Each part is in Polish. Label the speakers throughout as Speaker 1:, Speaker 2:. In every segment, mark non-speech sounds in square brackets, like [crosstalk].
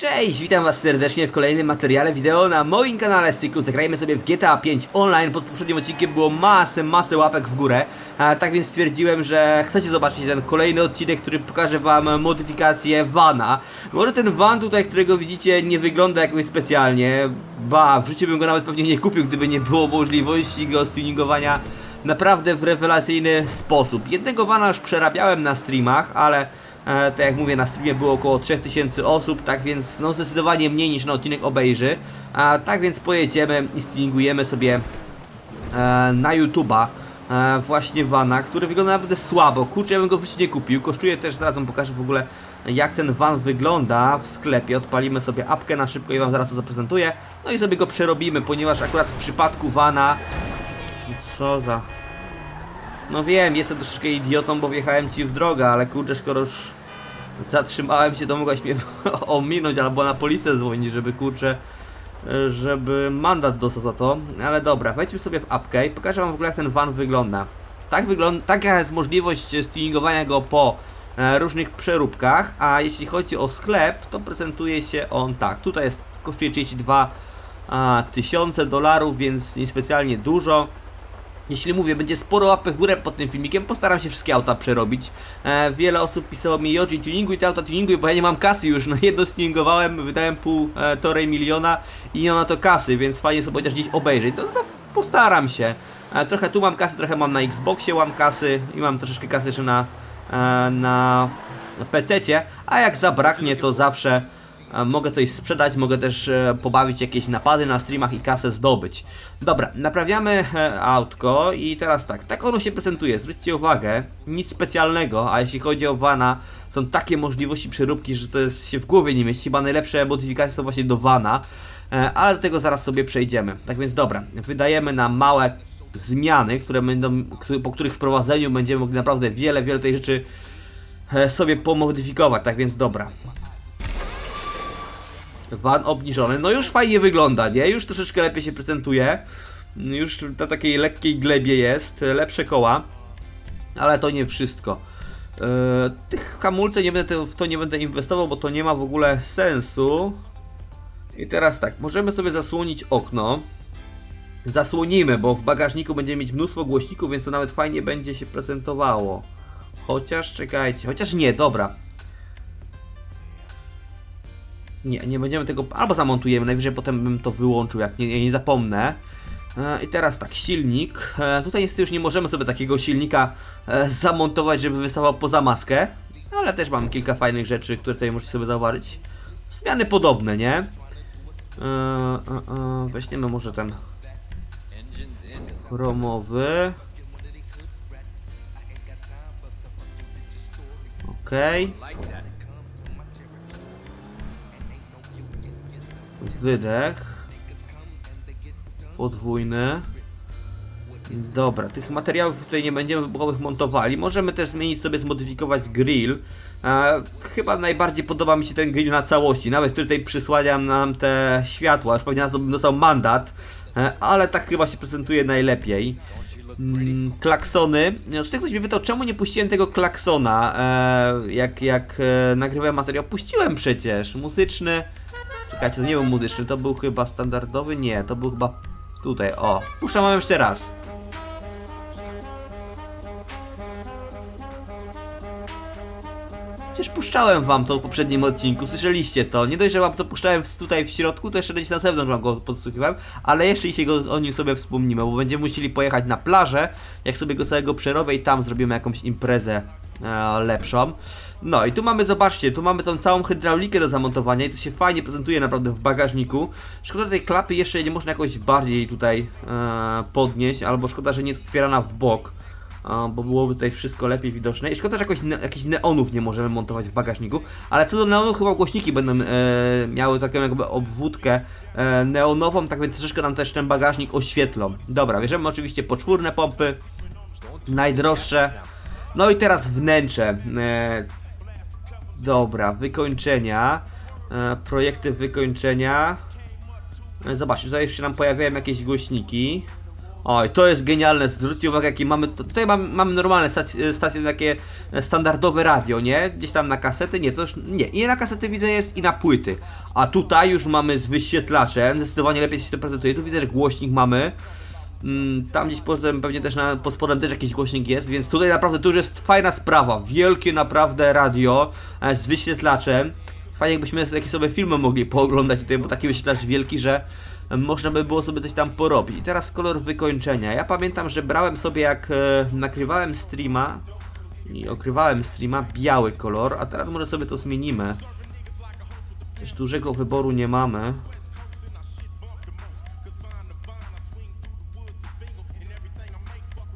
Speaker 1: Cześć, witam was serdecznie w kolejnym materiale wideo na moim kanale z cyklu Zagrajmy sobie w GTA 5 online. Pod poprzednim odcinkiem było masę, masę łapek w górę. A, Tak więc stwierdziłem, że chcecie zobaczyć ten kolejny odcinek, który pokaże wam modyfikację vana. Może ten van tutaj, którego widzicie nie wygląda jakoś specjalnie. Ba, w życiu bym go nawet pewnie nie kupił, gdyby nie było możliwości go stuningowania naprawdę w rewelacyjny sposób. Jednego vana już przerabiałem na streamach, ale... E, tak jak mówię, na streamie było około 3000 osób, tak więc no zdecydowanie mniej niż na odcinek obejrzy. A, tak więc pojedziemy i streamingujemy sobie e, na YouTube'a e, właśnie vana, który wygląda naprawdę słabo. Kurczę, ja bym go w nie kupił. Kosztuje też, zaraz wam pokażę w ogóle jak ten van wygląda w sklepie. Odpalimy sobie apkę na szybko i wam zaraz to zaprezentuję. No i sobie go przerobimy, ponieważ akurat w przypadku vana... Co za... No wiem, jestem troszeczkę idiotą, bo wjechałem ci w drogę, ale kurczę, skoro już zatrzymałem się, to mogłaś mnie [laughs] ominąć albo na policję dzwonić, żeby kurczę, żeby mandat dostał za to. Ale dobra, wejdźmy sobie w apkę i pokażę wam w ogóle jak ten van wygląda. Tak wygląda, taka jest możliwość tuningowania go po e, różnych przeróbkach, a jeśli chodzi o sklep, to prezentuje się on tak. Tutaj jest, kosztuje 32 a, tysiące dolarów, więc niespecjalnie dużo. Jeśli mówię, będzie sporo łapek w górę pod tym filmikiem, postaram się wszystkie auta przerobić. E, wiele osób pisało mi Yoji tuninguj te auta tuninguj, bo ja nie mam kasy już, no jedno tuningowałem, wydałem pół e, torej miliona i nie mam na to kasy, więc fajnie sobie chociaż gdzieś obejrzeć, no to postaram się. E, trochę tu mam kasy, trochę mam na Xboxie mam kasy i mam troszeczkę kasy jeszcze na, e, na PC-cie, a jak zabraknie to zawsze Mogę coś sprzedać, mogę też e, pobawić jakieś napady na streamach i kasę zdobyć. Dobra, naprawiamy e, autko i teraz tak, tak ono się prezentuje. Zwróćcie uwagę, nic specjalnego, a jeśli chodzi o Vana, są takie możliwości przeróbki, że to jest, się w głowie nie mieści. Chyba najlepsze modyfikacje są właśnie do Vana, e, ale do tego zaraz sobie przejdziemy. Tak więc dobra, wydajemy na małe zmiany, które będą, po których wprowadzeniu będziemy mogli naprawdę wiele, wiele tej rzeczy sobie pomodyfikować. Tak więc dobra, Van obniżony, no już fajnie wygląda, nie? Już troszeczkę lepiej się prezentuje. Już na takiej lekkiej glebie jest, lepsze koła. Ale to nie wszystko. Eee, tych hamulce nie będę, w to nie będę inwestował, bo to nie ma w ogóle sensu. I teraz tak, możemy sobie zasłonić okno. Zasłonimy, bo w bagażniku będziemy mieć mnóstwo głośników, więc to nawet fajnie będzie się prezentowało. Chociaż, czekajcie, chociaż nie, dobra. Nie, nie będziemy tego. Albo zamontujemy, najwyżej potem bym to wyłączył, jak nie, nie zapomnę. E, I teraz tak, silnik. E, tutaj niestety już nie możemy sobie takiego silnika e, zamontować, żeby wystawał poza maskę. Ale też mam kilka fajnych rzeczy, które tutaj możecie sobie zauważyć. Zmiany podobne, nie? Weźmiemy może ten chromowy. Okej. Wydech. Podwójny. Dobra, tych materiałów tutaj nie będziemy wybuchowych montowali. Możemy też zmienić sobie, zmodyfikować grill. E, chyba najbardziej podoba mi się ten grill na całości. Nawet tutaj przysłaniam nam te światła. Już pewnie na to bym dostał mandat. E, ale tak chyba się prezentuje najlepiej. Mm, klaksony. Z tych ktoś mnie pytał, czemu nie puściłem tego klaksona, e, jak, jak e, nagrywałem materiał. Puściłem przecież. Muzyczny. Czekajcie, to nie był muzyczny, to był chyba standardowy? Nie, to był chyba tutaj, o. Puszczam wam jeszcze raz. Przecież puszczałem wam to w poprzednim odcinku, słyszeliście to. Nie dość, że wam to puszczałem tutaj w środku, to jeszcze gdzieś na zewnątrz wam go podsłuchiwałem, ale jeszcze dzisiaj go, o nim sobie wspomnimy, bo będziemy musieli pojechać na plażę, jak sobie go całego przerobię i tam zrobimy jakąś imprezę e, lepszą. No i tu mamy, zobaczcie, tu mamy tą całą hydraulikę do zamontowania i to się fajnie prezentuje naprawdę w bagażniku. Szkoda tej klapy jeszcze nie można jakoś bardziej tutaj e, podnieść, albo szkoda, że nie jest otwierana w bok. a, Bo byłoby tutaj wszystko lepiej widoczne. I szkoda, że jakoś ne, jakichś neonów nie możemy montować w bagażniku. Ale co do neonów, chyba głośniki będą e, miały taką jakby obwódkę e, neonową, tak więc troszeczkę nam też ten bagażnik oświetlą. Dobra, bierzemy oczywiście poczwórne pompy, najdroższe. No i teraz wnętrze. E, dobra, wykończenia. E, projekty wykończenia. E, zobaczcie, tutaj się nam pojawiają jakieś głośniki. Oj, to jest genialne, zwróćcie uwagę jakie mamy, tutaj mamy, mamy normalne stacje, stacje takie e, standardowe radio, nie? Gdzieś tam na kasety, nie, to już, nie, i na kasety widzę jest i na płyty, a tutaj już mamy z wyświetlaczem, zdecydowanie lepiej się to prezentuje, tu widzę, że głośnik mamy, tam gdzieś potem pewnie też na, pod spodem też jakiś głośnik jest, więc tutaj naprawdę tu już jest fajna sprawa, wielkie naprawdę radio e, z wyświetlaczem, Fajnie jakbyśmy jakieś sobie filmy mogli pooglądać tutaj, bo taki wyświetlacz wielki, że można by było sobie coś tam porobić. I teraz kolor wykończenia. Ja pamiętam, że brałem sobie jak e, nakrywałem streama i okrywałem streama biały kolor, a teraz może sobie to zmienimy. Też dużego wyboru nie mamy.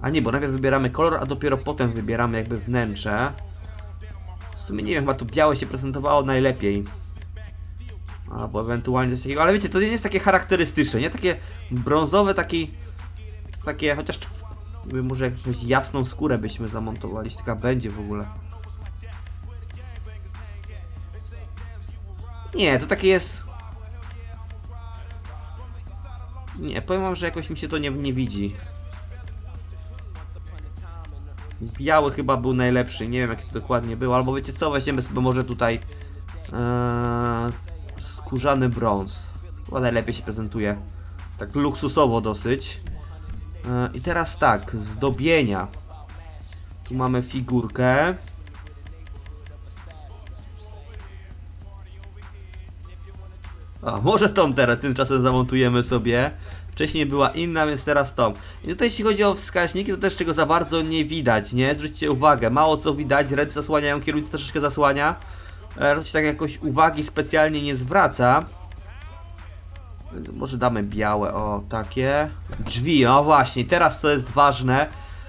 Speaker 1: A nie, bo najpierw wybieramy kolor, a dopiero potem wybieramy jakby wnętrze. W sumie nie wiem, chyba tu białe się prezentowało najlepiej. Albo ewentualnie coś takiego, ale wiecie, to nie jest takie charakterystyczne, nie? Takie brązowe, taki... Takie, chociaż... Może jakąś jasną skórę byśmy zamontowali, jeśli taka będzie w ogóle. Nie, to takie jest... Nie, powiem wam, że jakoś mi się to nie, nie widzi. Biały chyba był najlepszy, nie wiem jaki to dokładnie był, albo wiecie co, weźmiemy sobie może tutaj eee, skórzany brąz. Chyba najlepiej się prezentuje. Tak luksusowo dosyć. Eee, I teraz tak, zdobienia. Tu mamy figurkę. A, może tą teraz tymczasem zamontujemy sobie. Wcześniej była inna, więc teraz tą. I tutaj jeśli chodzi o wskaźniki, to też czego za bardzo nie widać, nie? Zwróćcie uwagę, mało co widać, ręce zasłaniają, kierownica troszeczkę zasłania. E, się tak jakoś uwagi specjalnie nie zwraca. Może damy białe, o takie. Drzwi, o właśnie, teraz co jest ważne.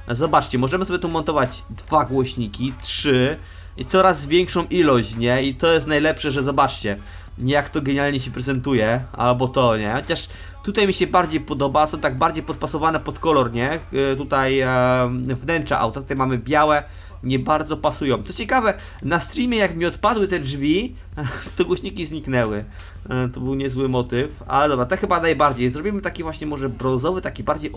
Speaker 1: Zobaczcie, możemy sobie tu montować dwa głośniki, trzy i coraz większą ilość, nie? I to jest najlepsze, że zobaczcie, jak to genialnie się prezentuje, albo to, nie? Chociaż tutaj mi się bardziej podoba, są tak bardziej podpasowane pod kolor, nie? Tutaj e, wnętrza auta, tutaj mamy białe, nie bardzo pasują. To ciekawe, na streamie jak mi odpadły te drzwi, [laughs] to głośniki zniknęły. E, To był niezły motyw, ale dobra, te chyba najbardziej. Zrobimy taki właśnie może brązowy, taki bardziej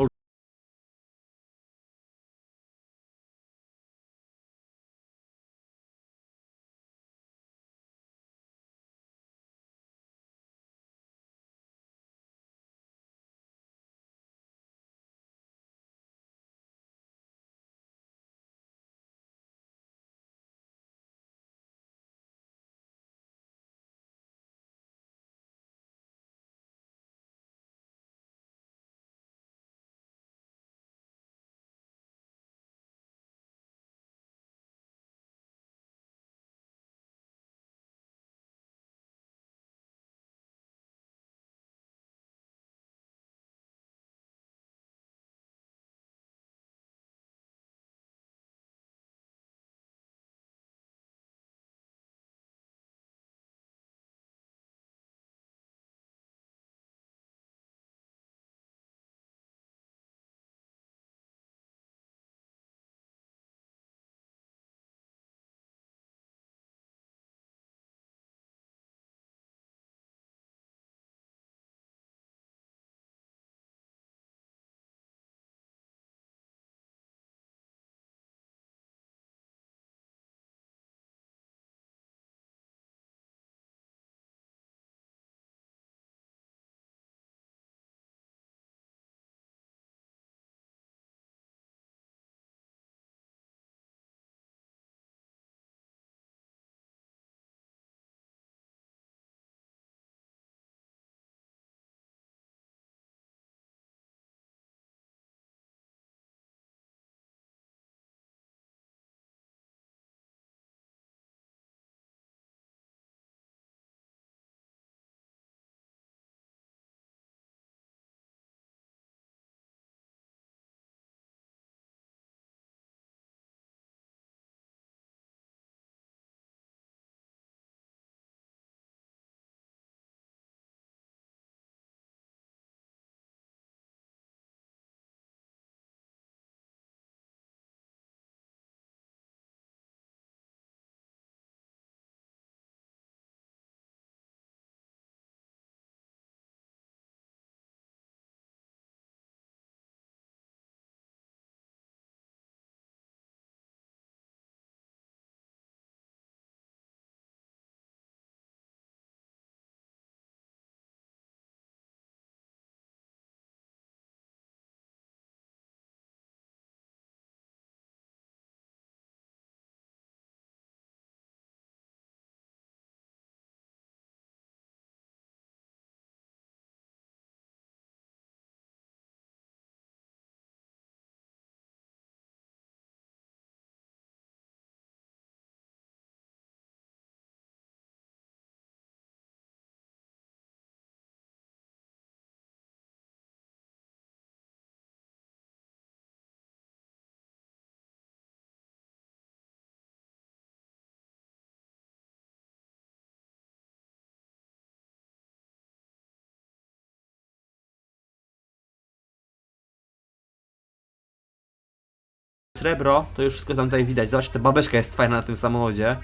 Speaker 1: srebro, to już wszystko tam tutaj widać. Zobaczcie, ta babeczka jest fajna na tym samochodzie.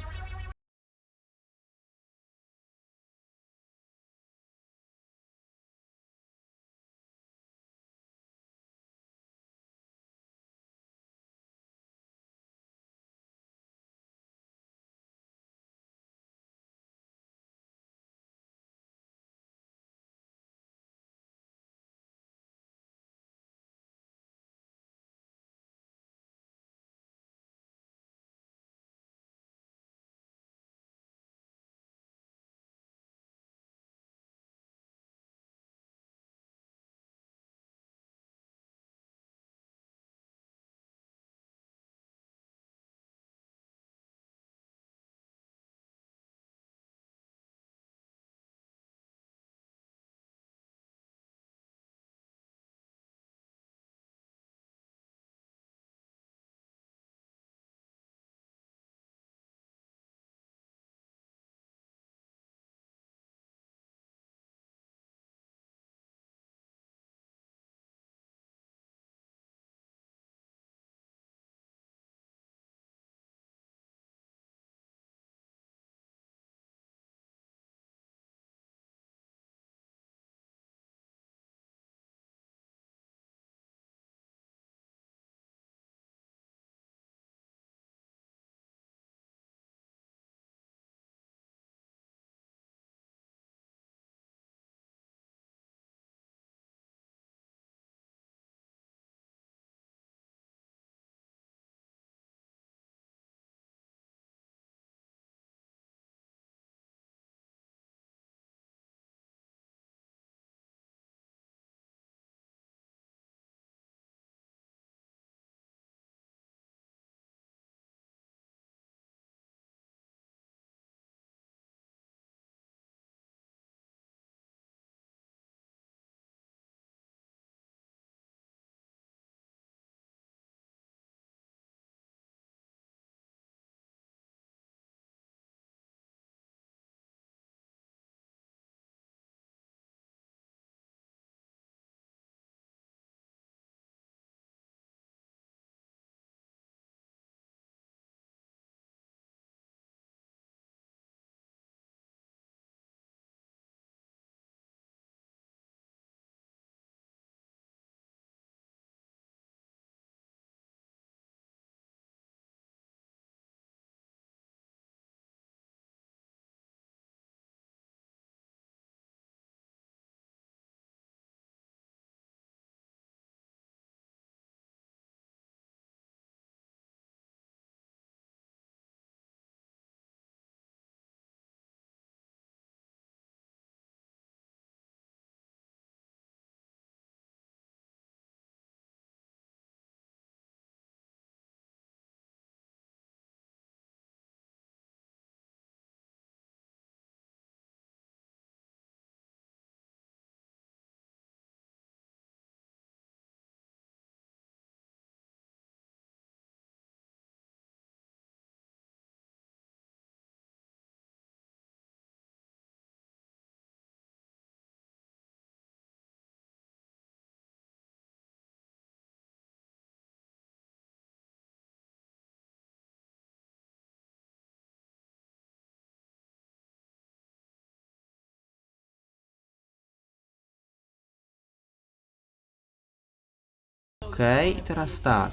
Speaker 1: Okej, i teraz tak.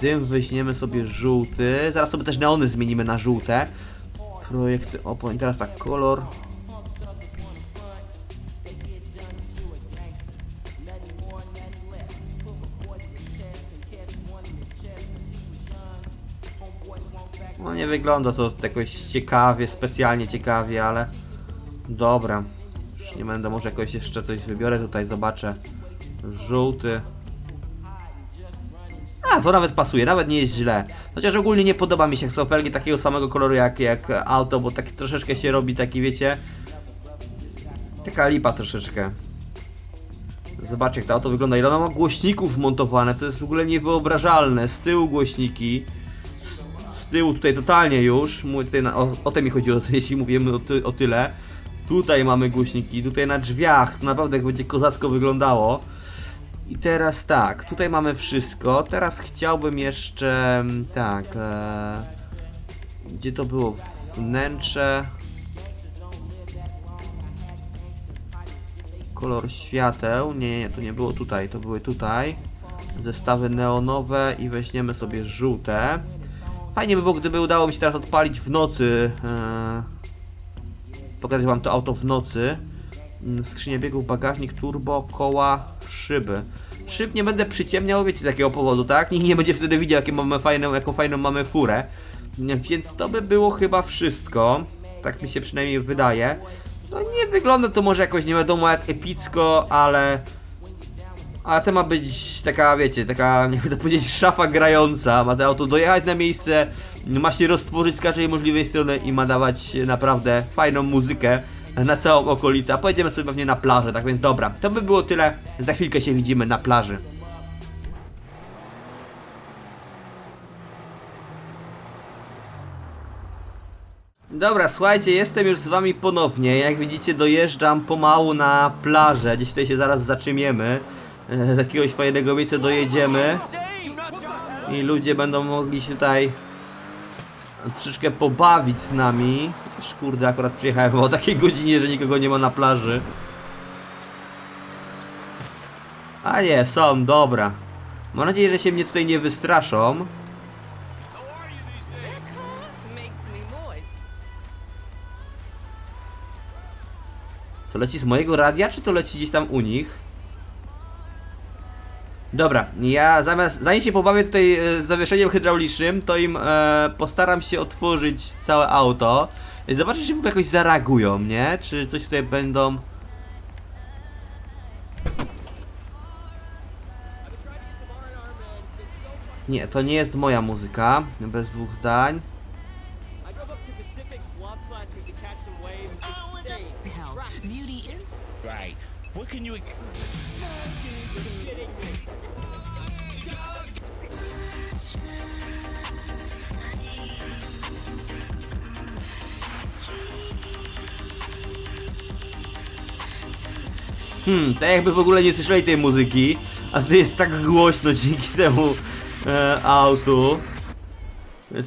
Speaker 1: Dym weźmiemy sobie żółty. Zaraz sobie też neony zmienimy na żółte. Projekty opon. I teraz tak, kolor. No nie wygląda to jakoś ciekawie, specjalnie ciekawie, ale dobra. Już nie będę, może jakoś jeszcze coś wybiorę tutaj, zobaczę. Żółty. A, to nawet pasuje, nawet nie jest źle. Chociaż ogólnie nie podoba mi się, jak są felgi takiego samego koloru jak, jak auto, bo tak troszeczkę się robi taki, wiecie... Taka lipa troszeczkę. Zobaczcie jak to auto wygląda, ile ono ma głośników wmontowane, to jest w ogóle niewyobrażalne. Z tyłu głośniki, z, z tyłu tutaj totalnie już, mówię tutaj na, o, o tym mi chodziło, [laughs] jeśli mówimy o, ty, o tyle. Tutaj mamy głośniki, tutaj na drzwiach, naprawdę jak będzie kozacko wyglądało. I teraz tak, tutaj mamy wszystko. Teraz chciałbym jeszcze. mm, Tak. E, gdzie to było? Wnętrze. Kolor świateł. Nie, nie, to nie było tutaj, to były tutaj. Zestawy neonowe i weźmiemy sobie żółte. Fajnie by było, gdyby udało mi się teraz odpalić w nocy. E, pokazać wam to auto w nocy. Mm, Skrzynia biegów, bagażnik, turbo, koła, szyby. Szyb nie będę przyciemniał, wiecie z jakiego powodu, tak? Nikt nie będzie wtedy widział, jakie mamy fajną, jaką fajną mamy furę. Więc to by było chyba wszystko. Tak mi się przynajmniej wydaje. No nie wygląda to może jakoś nie wiadomo jak epicko, ale... Ale to ma być taka, wiecie, taka, [laughs] nie to powiedzieć, szafa grająca. Ma to auto dojechać na miejsce, ma się roztworzyć z każdej możliwej strony i ma dawać naprawdę fajną muzykę na całą okolicę. A pojedziemy sobie pewnie na plażę, tak więc dobra. To by było tyle. Za chwilkę się widzimy na plaży. Dobra, słuchajcie, jestem już z wami ponownie. Jak widzicie, dojeżdżam pomału na plażę. Gdzieś tutaj się zaraz zatrzymiemy. E, Z jakiegoś fajnego miejsca dojedziemy. I ludzie będą mogli się tutaj troszeczkę pobawić z nami. Też, Kurde, akurat przyjechałem o takiej godzinie, że nikogo nie ma na plaży. A nie, są, dobra. Mam nadzieję, że się mnie tutaj nie wystraszą. To leci z mojego radia, czy to leci gdzieś tam u nich? Dobra, ja zamiast, zanim się pobawię tutaj e, z zawieszeniem hydraulicznym, to im e, postaram się otworzyć całe auto. Zobaczyć, czy w ogóle jakoś zareagują, nie? Czy coś tutaj będą... Nie, to nie jest moja muzyka, bez dwóch zdań.
Speaker 2: I drove up to
Speaker 1: Hmm, tak jakby w ogóle nie słyszeli tej muzyki, a to jest tak głośno dzięki temu e, autu.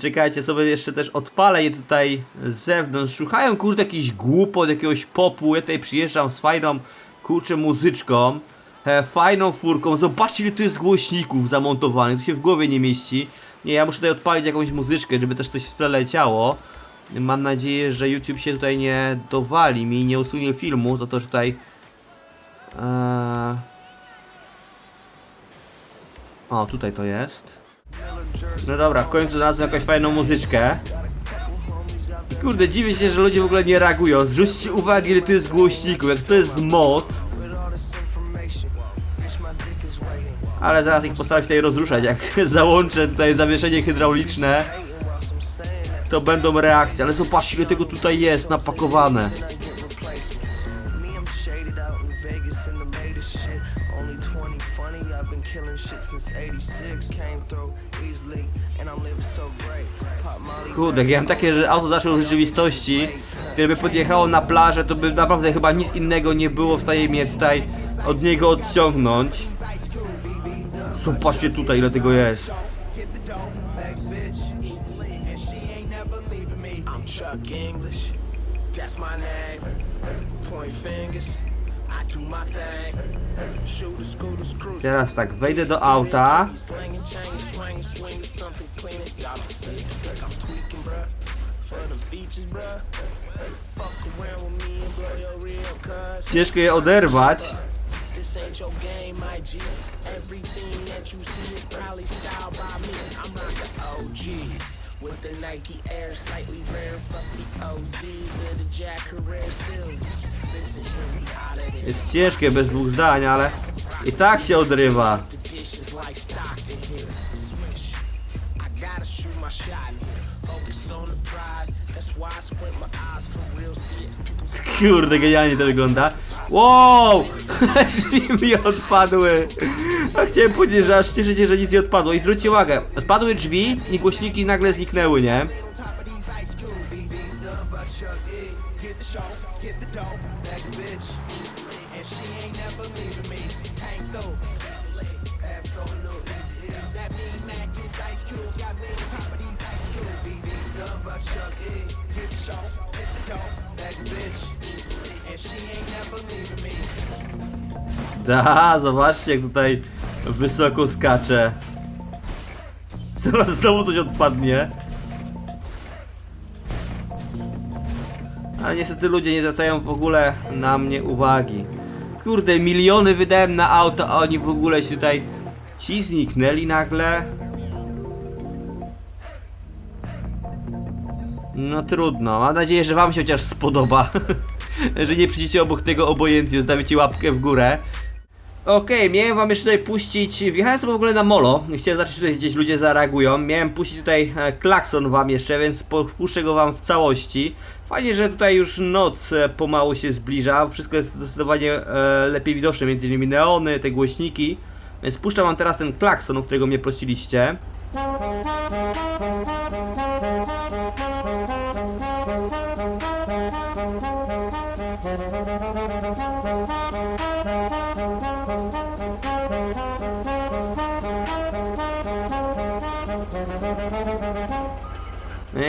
Speaker 1: Czekajcie, sobie jeszcze też odpalę je tutaj z zewnątrz. Szukają kurde jakiś głupot, jakiegoś popu. Ja tutaj przyjeżdżam z fajną kurczę muzyczką. E, fajną furką. Zobaczcie ile tu jest głośników zamontowanych. To się w głowie nie mieści. Nie, ja muszę tutaj odpalić jakąś muzyczkę, żeby też coś w tle leciało. Mam nadzieję, że YouTube się tutaj nie dowali mi, nie usunie filmu za to, że tutaj Eee... O, tutaj to jest. No dobra, w końcu znalazłem jakąś fajną muzyczkę. I kurde, dziwię się, że ludzie w ogóle nie reagują. Zwróćcie uwagę, ile to jest głośników, jak to jest moc. Ale zaraz ich postaram się tutaj rozruszać, jak [laughs] załączę tutaj zawieszenie hydrauliczne. To będą reakcje, ale zobaczcie ile tego tutaj jest napakowane.
Speaker 3: Funny, I've been killing shit since 86. Came through easily, and I'm living so great. Pop Molly.
Speaker 1: Kurde, mam takie, że auto zaszło w rzeczywistości, które by podjechało na plażę, to by naprawdę chyba nic innego nie było w stanie mnie tutaj od niego odciągnąć. Zobaczcie tutaj ile tego jest.
Speaker 4: Chuck English. That's my name. Point fingers.
Speaker 1: Teraz tak, wejdę do auta. Ciężko je oderwać.
Speaker 4: With the Nike Air, slightly rare. Fuck the OZs and the Jack Herrera Sills.
Speaker 1: Jest ciężkie bez dwóch zdań, ale i tak się odrywa. Kurde, genialnie to wygląda. Wow! [laughs] Drzwi mi odpadły. A chciałem powiedzieć, że aż cieszę się, że nic nie odpadło. I zwróćcie uwagę, odpadły drzwi i głośniki nagle zniknęły, nie? [laughs] Da, zobaczcie jak tutaj wysoko skacze. Zaraz znowu coś odpadnie. Ale niestety ludzie nie zwracają w ogóle na mnie uwagi. Kurde, miliony wydałem na auto, a oni w ogóle się tutaj... Ci zniknęli nagle. No trudno, mam nadzieję, że wam się chociaż spodoba. [laughs] że nie przyjdziecie obok tego obojętnie, zostawicie łapkę w górę. Okej, miałem wam jeszcze tutaj puścić, wjechałem sobie w ogóle na molo, chciałem zobaczyć, czy gdzieś ludzie zareagują, miałem puścić tutaj e, klakson wam jeszcze, więc puszczę go wam w całości. Fajnie, że tutaj już noc e, pomału się zbliża, wszystko jest zdecydowanie e, lepiej widoczne, między innymi neony, te głośniki, więc puszczam wam teraz ten klakson, o którego mnie prosiliście.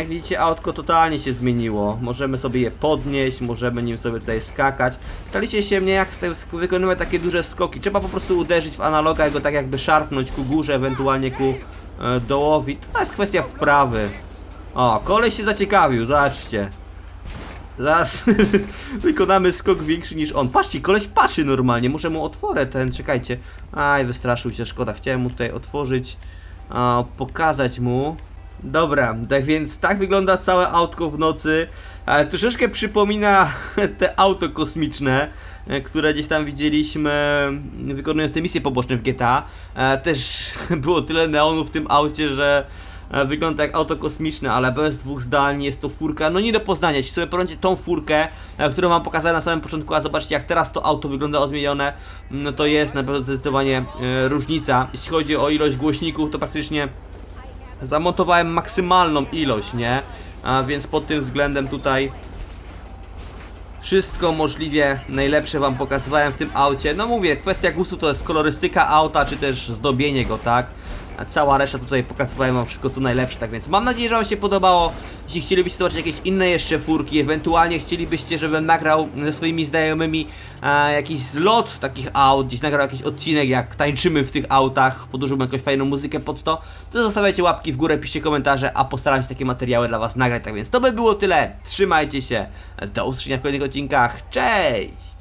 Speaker 1: Jak widzicie autko totalnie się zmieniło. Możemy sobie je podnieść, możemy nim sobie tutaj skakać. Pytaliście się mnie jak sk- wykonywać takie duże skoki. Trzeba po prostu uderzyć w analoga i go tak jakby szarpnąć ku górze, ewentualnie ku e, dołowi. To jest kwestia wprawy. O, koleś się zaciekawił, zobaczcie. Zaraz [laughs] wykonamy skok większy niż on. Patrzcie, koleś patrzy normalnie. Muszę mu otworę ten, czekajcie. Aj, wystraszył się, szkoda. Chciałem mu tutaj otworzyć, a, pokazać mu. Dobra, tak więc tak wygląda całe autko w nocy. Ale troszeczkę przypomina [laughs] te auto kosmiczne, e, które gdzieś tam widzieliśmy wykonując te misje poboczne w GTA. E, Też [laughs] było tyle neonów w tym aucie, że e, wygląda jak auto kosmiczne, ale bez dwóch zdań jest to furka, no nie do poznania. Jeśli sobie porównać tą furkę, którą wam pokazałem na samym początku, a zobaczcie jak teraz to auto wygląda odmienione, no to jest na pewno zdecydowanie różnica. Jeśli chodzi o ilość głośników, to praktycznie zamontowałem maksymalną ilość, nie? A więc pod tym względem tutaj wszystko możliwie najlepsze wam pokazywałem w tym aucie. No mówię, kwestia gustu to jest kolorystyka auta, czy też zdobienie go, tak? A cała reszta tutaj pokazywałem wam wszystko co najlepsze, tak więc mam nadzieję, że wam się podobało. Jeśli chcielibyście zobaczyć jakieś inne jeszcze furki, ewentualnie chcielibyście, żebym nagrał ze swoimi znajomymi e, jakiś zlot takich aut, gdzieś nagrał jakiś odcinek, jak tańczymy w tych autach, podłożyłbym jakąś fajną muzykę pod to, to zostawiajcie łapki w górę, piszcie komentarze, a postaram się takie materiały dla was nagrać, tak więc to by było tyle. Trzymajcie się, do usłyszenia w kolejnych odcinkach, cześć!